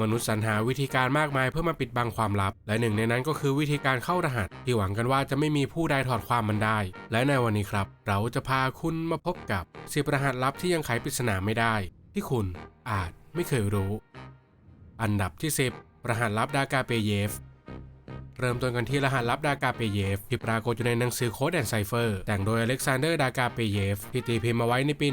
มนุษย์สรรหาวิธีการมากมายเพื่อมาปิดบังความลับ และหนึ่งในนั้นก็คือวิธีการเข้ารหัส ที่หวังกันว่าจะไม่มีผู้ใดถอดความมันได้ และในวันนี้ครับ เราจะพาคุณมาพบกับสิบรหัสลับที่ยังไขปริศนาไม่ได้ ที่คุณอาจไม่เคยรู้ อันดับที่ 10 รหัสลับดากาเปเยฟ เริ่มต้นกันที่รหัสลับดากาเปเยฟที่ปรากฏอยู่ในหนังสือโค้ดแอนไซเฟอร์แต่งโดยอเล็กซานเดอร์ดากาเปเยฟที่ตีพิมพ์มาไว้ในปี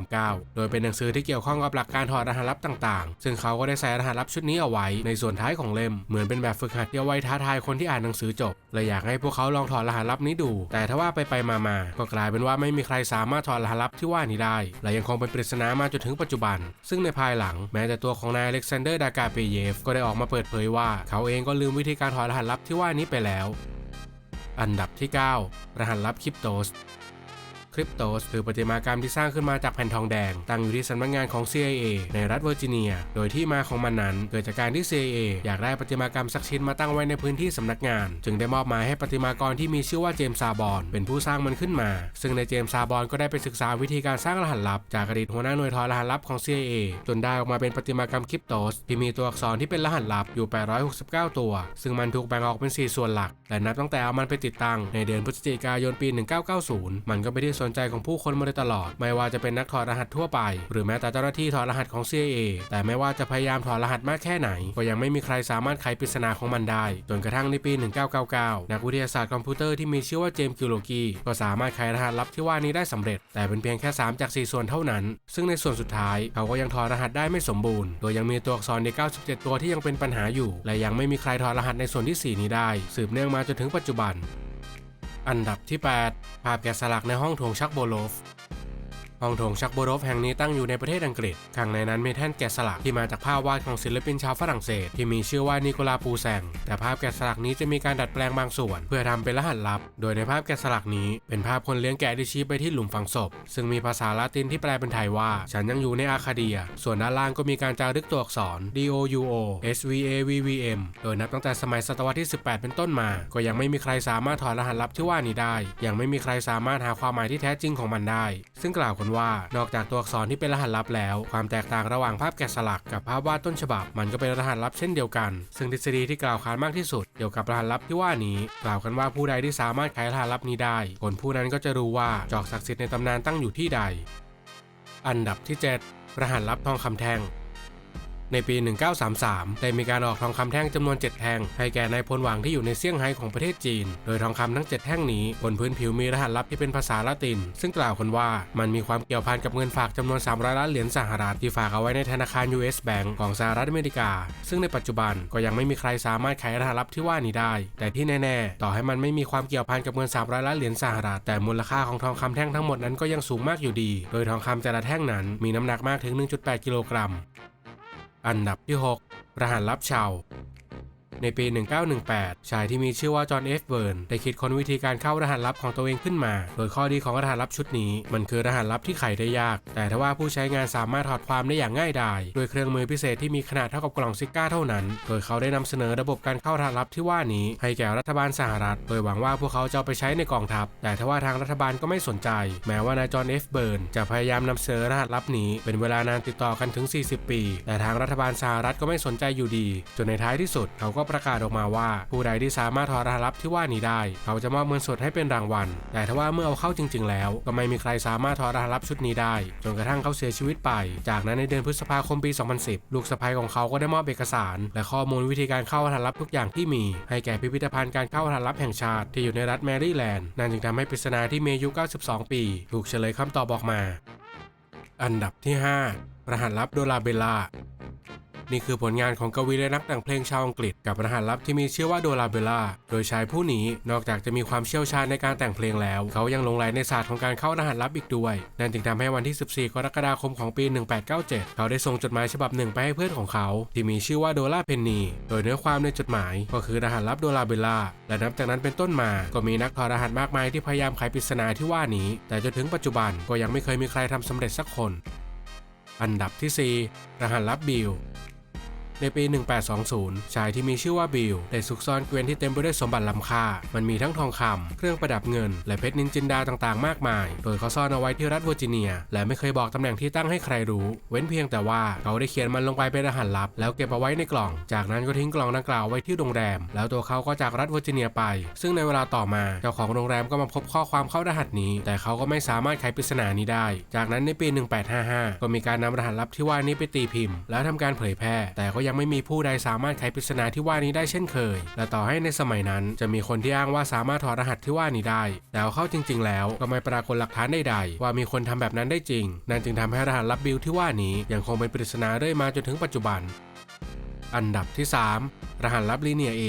1939 โดยเป็นหนังสือที่เกี่ยวข้องกับหลักการถอดรหัสลับต่างๆ ซึ่งเขาก็ได้ใส่รหัสลับชุดนี้เอาไว้ในส่วนท้ายของเล่มเหมือนเป็นแบบฝึกหัดที่เอาไว้ท้าทายคนที่อ่านหนังสือจบเลยอยากให้พวกเขาลองถอดรหัสลับนี้ดู แต่ถ้าว่าไปไปๆมาก็กลายเป็นว่าไม่มีใครสามารถถอดรหัสลับที่ว่านี้ได้และยังคงเป็นปริศนามาจนถึงปัจจุบัน ซึ่งในภายหลังแม้แต่ตัวของนายอเล็กซานเดอร์ดากาเปเยฟก็ได้ออกมาเปิดเผยว่า เขาเองก็ลืมวิธีการถอดรหัสลับที่ว่านี้ไปแล้ว อันดับที่ 9 รหัสลับคริปโตส คริปโตสคือประติมากรรมที่สร้างขึ้นมาจากแผ่นทองแดง ตั้งอยู่ที่สำนักงานของ CIA ในรัฐเวอร์จิเนีย โดยที่มาของมันนั้น เกิดจากการที่ CIA อยากได้ประติมากรรมสักชิ้นมาตั้งไว้ในพื้นที่สำนักงาน จึงได้มอบหมายให้ประติมากรที่มีชื่อว่าเจมส์ซาบอน เป็นผู้สร้างมันขึ้นมา ซึ่งในเจมส์ซาบอนก็ได้ไปศึกษาวิธีการสร้างรหัสลับ จากอดีตหัวหน้าหน่วยถอดรหัสลับของ CIA จนได้ออกมาเป็นประติมากรรมคริปโตสที่มีตัวอักษรที่เป็นรหัสลับอยู่ 869 ตัว ซึ่งมันถูกแบ่งออกเป็น 4 ส่วนหลัก และนับตั้งแต่เอามันไปติดตั้งในเดือนพฤศจิกายนปี 1990 มันก็เป็นที่สนนใจของผู้คนมาโดยตลอด ไม่ว่าจะเป็นนักถอดรหัสทั่วไป หรือแม้แต่เจ้าหน้าที่ถอดรหัสของ CIA แต่ไม่ว่าจะพยายามถอดรหัสมากแค่ไหน ก็ยังไม่มีใครสามารถไขปริศนาของมันได้ จนกระทั่งในปี 1999 นักวิทยาศาสตร์คอมพิวเตอร์ที่มีชื่อว่าเจมส์กิโลกีก็สามารถไขรหัสลับที่ว่านี้ได้สำเร็จ แต่เป็นเพียงแค่ 3 จาก 4 ส่วนเท่านั้น ซึ่งในส่วนสุดท้ายเขาก็ยังถอดรหัสได้ไม่สมบูรณ์ โดยยังมีตัวอักษรใน 97 ตัวที่ยังเป็นปัญหาอยู่ และยังไม่มีใครถอดรหัสในส่วนที่ 4 นี้ได้ สืบเนื่องมาจนถึงปัจจุบัน อันดับที่ 8 ภาพแกะสลักในห้องโถงชักโบโลฟ ห้องโถงชักโบรฟแห่งนี้ตั้งอยู่ในประเทศอังกฤษ ข้างในนั้นมีแท่นแกะสลักที่มาจากภาพวาดของศิลปินชาวฝรั่งเศส ที่มีชื่อว่านิโคลาปูแซง แต่ภาพแกะสลักนี้จะมีการดัดแปลงบางส่วน เพื่อทำเป็นรหัสลับ โดยในภาพแกะสลักนี้ เป็นภาพคนเลี้ยงแกะที่ชี้ไปที่หลุมฝังศพ ซึ่งมีภาษาละตินที่แปลเป็นไทยว่า ฉันยังอยู่ในอาคาเดีย ส่วนด้านล่างก็มีการจารึกตัวอักษร D O U O S V A V V M โดยนับตั้งแต่สมัยศตวรรษที่ 18 เป็นต้นมา ก็ยังไม่มีใครสามารถถอดรหัสลับที่ว่านี้ได้ ยังไม่มีใครสามารถหาความหมายที่แท้จริงของมันได้ ซึ่งกล่าวกันว่า นอกจากตัวอักษรที่เป็นรหัสลับแล้ว ความแตกต่างระหว่างภาพแกะสลักกับภาพวาดต้นฉบับ มันก็เป็นรหัสลับเช่นเดียวกัน ซึ่งทฤษฎีที่กล่าวขานมากที่สุดเกี่ยวกับรหัสลับที่ว่านี้ กล่าวกันว่าผู้ใดที่สามารถไขรหัสลับนี้ได้ คนผู้นั้นก็จะรู้ว่าจอกศักดิ์สิทธิ์ในตำนานตั้งอยู่ที่ใด อันดับที่ 7 รหัสลับทองคำแท่ง ในปี 1933 ได้มีการออกทองคำแท่งจำนวน 7 แท่ง ให้แก่นายพลหวังที่อยู่ในเซี่ยงไฮ้ของประเทศจีน โดยทองคำทั้ง 7 แท่งนี้บนพื้นผิวมีรหัสลับที่เป็นภาษาละติน ซึ่งกล่าวกันว่ามันมีความเกี่ยวพันกับเงินฝากจำนวน 300 ล้านเหรียญสหรัฐที่ฝากเอาไว้ในธนาคาร US Bank ของสหรัฐอเมริกา ซึ่งในปัจจุบันก็ยังไม่มีใครสามารถไขรหัสลับที่ว่านี้ได้ แต่ที่แน่ๆ ต่อให้มันไม่มีความเกี่ยวพันกับเงิน 300 ล้านเหรียญสหรัฐแต่มูลค่าของทองคำแท่งทั้งหมดนั้นก็ยังสูงมากอยู่ดี โดยทองคำแต่ละแท่งนั้นมีน้ำหนักมากถึง 1.8 กิโลกรัม อันดับที่ 6 รหัสลับชาว ในปี 1918 ชายที่มีชื่อว่าจอห์นเอฟเบิร์นได้คิดค้นวิธีการเข้ารหัสลับของตัวเองขึ้นมา โดยข้อดีของรหัสลับชุดนี้ มันคือรหัสลับที่ไขได้ยาก แต่ถ้าว่าผู้ใช้งานสามารถถอดความได้อย่างง่ายดายด้วยเครื่องมือพิเศษที่มีขนาดเท่ากับกล่องซิก้าเท่านั้น โดยเขาได้นำเสนอระบบการเข้ารหัสลับที่ว่านี้ ให้แก่รัฐบาลสหรัฐ โดยหวังว่าพวกเขาจะเอาไปใช้ในกองทัพ แต่ถ้าว่าทางรัฐบาลก็ไม่สนใจ แม้ว่านายจอห์นเอฟเบิร์นจะพยายามนำเสนอรหัสลับนี้ เป็นเวลานานติดต่อกันถึง 40 ปี แต่ทางรัฐบาลสหรัฐก็ไม่สนใจอยู่ดี จนในท้ายที่สุดเขาก็ประกาศออกมาว่า ผู้ใดที่สามารถถอดรหัสลับที่ว่านี้ได้ เขาจะมอบเงินสดให้เป็นรางวัล แต่ถ้าว่าเมื่อเอาเข้าจริง ๆ แล้ว ก็ไม่มีใครสามารถถอดรหัสลับชุดนี้ได้ จนกระทั่งเขาเสียชีวิตไป จากนั้นในเดือนพฤษภาคมปี 2010 ลูกสะใภ้ของเขาก็ได้มอบเอกสาร และข้อมูลวิธีการเข้ารหัสลับทุกอย่างที่มี ให้แก่พิพิธภัณฑ์การเข้ารหัสลับแห่งชาติที่อยู่ในรัฐแมริแลนด์นั่นจึงทำให้ปริศนาที่มีอายุ 92 ปี ถูกเฉลยคำตอบออกมา อันดับที่ 5 รหัสลับโดลาเบล่า นี่คือผลงานของกวีและนักแต่งเพลงชาวอังกฤษกับรหัสลับที่มีชื่อว่าโดลาเบล่า โดยชายผู้นี้นอกจากจะมีความเชี่ยวชาญในการแต่งเพลงแล้ว เขายังลงไหลในศาสตร์ของการเข้ารหัสลับอีกด้วย นั่นจึงทำให้วันที่ 14 กรกฎาคมของปี 1897 เขาได้ส่งจดหมายฉบับหนึ่งไปให้เพื่อนของเขา ที่มีชื่อว่าโดลาเพนนี โดยเนื้อความในจดหมาย ก็คือรหัสลับโดลาเบล่า และนับจากนั้นเป็นต้นมา ก็มีนักถอดรหัสมากมายที่พยายามไขปริศนาที่ว่านี้ แต่จนถึงปัจจุบันก็ยังไม่เคยมีใครทำสำเร็จสักคน อันดับที่ 4 รหัสลับบิล ในปี 1820 ชายที่มีชื่อว่าบิลได้ซุกซ่อนเกวียนที่เต็มไปด้วยสมบัติล้ำค่า มันมีทั้งทองคำเครื่องประดับเงิน และเพชรนินจินดาต่างๆ มากมาย โดยเขาซ่อนเอาไว้ที่รัฐเวอร์จิเนีย และไม่เคยบอกตำแหน่งที่ตั้งให้ใครรู้ เว้นเพียงแต่ว่าเขาได้เขียนมันลงไปเป็นรหัสลับ แล้วเก็บเอาไว้ในกล่อง จากนั้นก็ทิ้งกล่องดังกล่าวไว้ที่โรงแรม แล้วตัวเขาก็จากรัฐเวอร์จิเนียไป ซึ่งในเวลาต่อมาเจ้าของโรงแรมก็มาพบข้อความเข้ารหัสนี้ แต่เขาก็ไม่สามารถไขปริศนานี้ได้ จากนั้นในปี 1855 ก็มีการนำรหัสลับที่ว่านี้ไปตีพิมพ์ แล้วทำการเผยแพร่ แต่ก็ยังไม่มีผู้ใดสามารถไขปริศนาที่ว่านี้ได้เช่นเคย และต่อให้ในสมัยนั้นจะมีคนที่อ้างว่าสามารถถอดรหัสที่ว่านี้ได้ แต่เข้าจริง ๆ แล้วก็ไม่ปรากฏหลักฐานใดๆว่ามีคนทำแบบนั้นได้จริง นั่นจึงทำให้รหัสลับบิลที่ว่านี้ยังคงเป็นปริศนาเรื่อยมาจนถึงปัจจุบัน อันดับที่ 3 รหัสลับลีเนียเอ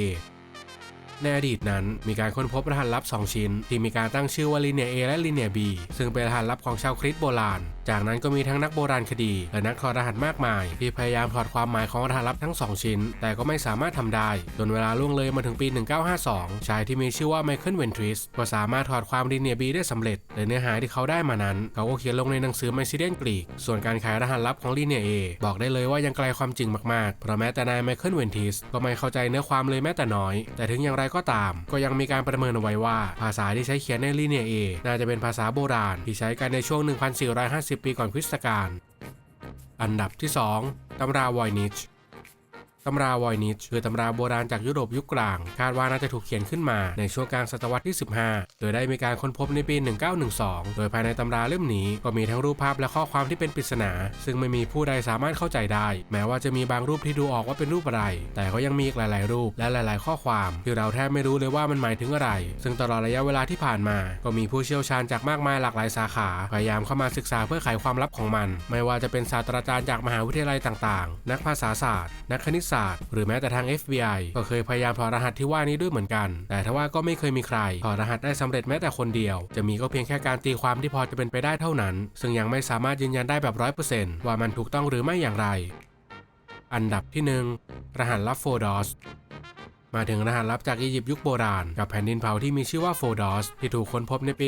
ในอดีตนั้นมีการค้นพบรหัสลับ 2 ชิ้น ที่มีการตั้งชื่อว่าลีเนีย A และลีเนีย B ซึ่งเป็นรหัสลับของชาวคริสต์โบราณ จากนั้นก็มีทั้งนักโบราณคดี และนักถอดรหัสมากมาย ที่พยายามถอดความหมายของรหัสลับทั้ง 2 ชิ้น แต่ก็ไม่สามารถทำได้ จนเวลาล่วงเลยมาถึงปี 1952 ชายที่มีชื่อว่าไมเคิลเวนทริสก็สามารถถอดความลีเนีย B ได้สำเร็จและเนื้อหาที่เขาได้มานั้น เขาก็เขียนลงในหนังสือไมซิเดนกรีกส่วนการขายรหัสลับของลีเนีย A บอกได้เลยว่ายังไกลความจริงมากๆเพราะแม้แต่นายไมเคิลเวนทริสก็ไม่เข้าใจเนื้อความเลยแม้แต่น้อย แต่ถึงอย่างไรก็ตาม ก็ยังมีการประเมินเอาไว้ว่า ภาษาที่ใช้เขียนในลีเนีย A น่าจะเป็นภาษาโบราณ ที่ใช้กันในช่วง 1,450 ปีก่อนคริสตกาลอันดับที่ 2ตำราวอยนิช ตำราวอยนิชคือตำราโบราณจากยุโรปยุคกลาง คาดว่าน่าจะถูกเขียนขึ้นมาในช่วงกลางศตวรรษที่ 15 โดยได้มีการค้นพบในปี 1912 โดยภายในตำราเล่มนี้ก็มีทั้งรูปภาพและข้อความที่เป็นปริศนา ซึ่งไม่มีผู้ใดสามารถเข้าใจได้ แม้ว่าจะมีบางรูปที่ดูออกว่าเป็นรูปอะไร แต่ก็ยังมีอีกหลาย ๆ รูปและหลาย ๆ ข้อความที่เราแทบไม่รู้เลยว่ามันหมายถึงอะไร ซึ่งตลอดระยะเวลาที่ผ่านมา ก็มีผู้เชี่ยวชาญจากมากมายหลากหลายสาขา พยายามเข้ามาศึกษาเพื่อไขความลับของมัน ไม่ว่าจะเป็นศาสตราจารย์จากมหาวิทยาลัยต่าง ๆ นักภาษาศาสตร์ นักคณิตศาสตร์หรือแม้แต่ทาง FBI ก็เคยพยายามถอดรหัสที่ว่านี้ด้วยเหมือนกัน แต่ทว่าก็ไม่เคยมีใครถอดรหัสได้สำเร็จแม้แต่คนเดียว จะมีก็เพียงแค่การตีความที่พอจะเป็นไปได้เท่านั้น ซึ่งยังไม่สามารถยืนยันได้แบบร้อยเปอร์เซนต์ว่ามันถูกต้องหรือไม่อย่างไร อันดับที่ 1 รหัสลับโฟดอส มาถึงรหัสลับจากอียิปต์ยุคโบราณ กับแผ่นดินเผาที่มีชื่อว่าโฟดอสที่ถูกค้นพบในปี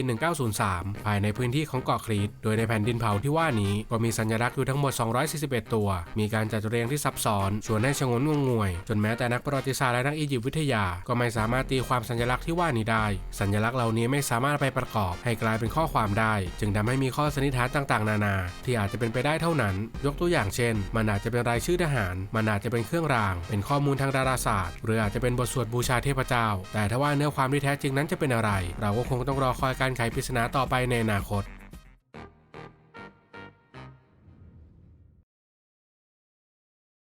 1903 ภายในพื้นที่ของเกาะครีต โดยในแผ่นดินเผาที่ว่านี้ก็มีสัญลักษณ์อยู่ทั้งหมด 241 ตัว มีการจัดเรียงที่ซับซ้อนชวนให้ชงนงงงวย จนแม้แต่นักประวัติศาสตร์และนักอียิปต์วิทยา ก็ไม่สามารถตีความสัญลักษณ์ที่ว่านี้ได้ สัญลักษณ์เหล่านี้ไม่สามารถไปประกอบให้กลายเป็นข้อความได้ จึงทำให้มีข้อสันนิษฐานต่างๆ นานา ที่อาจจะเป็นไปได้เท่านั้น ยกตัวอย่างเช่น มันอาจจะเป็นรายชื่อทหาร มันอาจจะเป็นเครื่องราง เป็นข้อมูลทางดาราศาสตร์ หรืออาจจะเป็นบทสวดบูชาเทพเจ้า แต่ถ้าว่าเนื้อความที่แท้จริงนั้นจะเป็นอะไร เราก็คงต้องรอคอยการไขปริศนาต่อไปในอนาคต